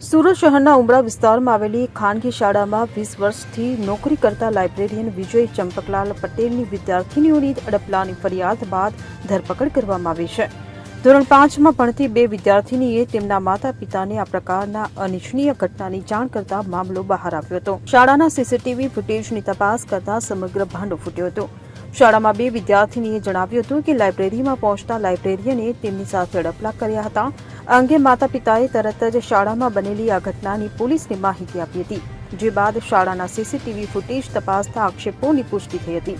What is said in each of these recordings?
સુરત શહેરના ઉમરા વિસ્તારમાં આવેલી ખાનગી શાળામાં વીસ વર્ષથી નોકરી કરતા લાઇબ્રેરિયન વિજય ચંપકલાલ પટેલની વિદ્યાર્થીનીઓની અડપલાની ફરિયાદ બાદ ધરપકડ કરવામાં આવી છે. ધોરણ પાંચમાં ભણતી બે વિદ્યાર્થીનીએ તેમના માતા પિતાને આ પ્રકારના અનિચ્છનીય ઘટનાની જાણ કરતા મામલો બહાર આવ્યો હતો. શાળાના સીસીટીવી ફૂટેજની તપાસ કરતા સમગ્ર ભાંડો ફૂટ્યો હતો. શાળામાં બે વિદ્યાર્થીનીએ જણાવ્યું હતું કે લાઇબ્રેરીમાં પહોંચતા લાઇબ્રેરિયને તેમની સાથે અડપલા કર્યા હતા. અંગે માતા પિતાએ તરત જ શાળામાં બનેલી આ ઘટનાની પોલીસને માહિતી આપી હતી, જે બાદ શાળાના સીસીટીવી ફૂટેજ તપાસતા આક્ષેપોની પુષ્ટિ થઈ હતી.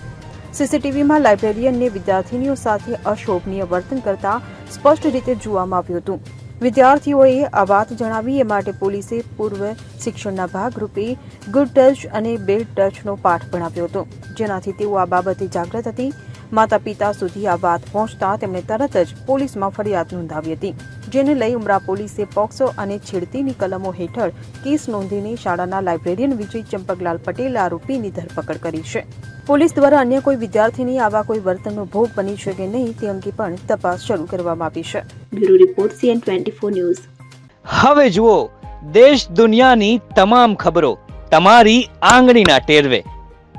સીસીટીવીમાં લાઇબ્રેરિયનને વિદ્યાર્થીનીઓ સાથે અશોભનીય વર્તન કરતા સ્પષ્ટ રીતે જોવામાં આવ્યું હતું. વિદ્યાર્થીઓએ આ વાત જણાવી, એ માટે પોલીસે પૂર્વ શિક્ષણના ભાગરૂપે ગુડ ટચ અને બેડ ટચનો પાઠ ભણાવ્યો હતો. જેનાથી તેઓ આ બાબતે જાગૃત હતી. માતા પિતા સુધી આ વાત પહોંચતા તેમણે તરત જ પોલીસમાં ફરિયાદ નોંધાવી હતી જેને લઈ ઉમરા પોલીસે પોક્સો અને છેડતીની કલમો હેઠળ કેસ નોંધીને શાળાના લાઇબ્રેરિયન વિજય ચંપકલાલ પટેલ આરોપીની ધરપકડ કરી છે. પોલીસ દ્વારા અન્ય કોઈ વિદ્યાર્થીની આવા કોઈ વર્તનનો ભોગ બની છે કે નહીં તે અંગે પણ તપાસ શરૂ કરવામાં આવી છે. Bureau report CN twenty news. હવે જુઓ દેશ દુનિયાની તમામ ખબરો તમારી આંગળીના ટેરવે.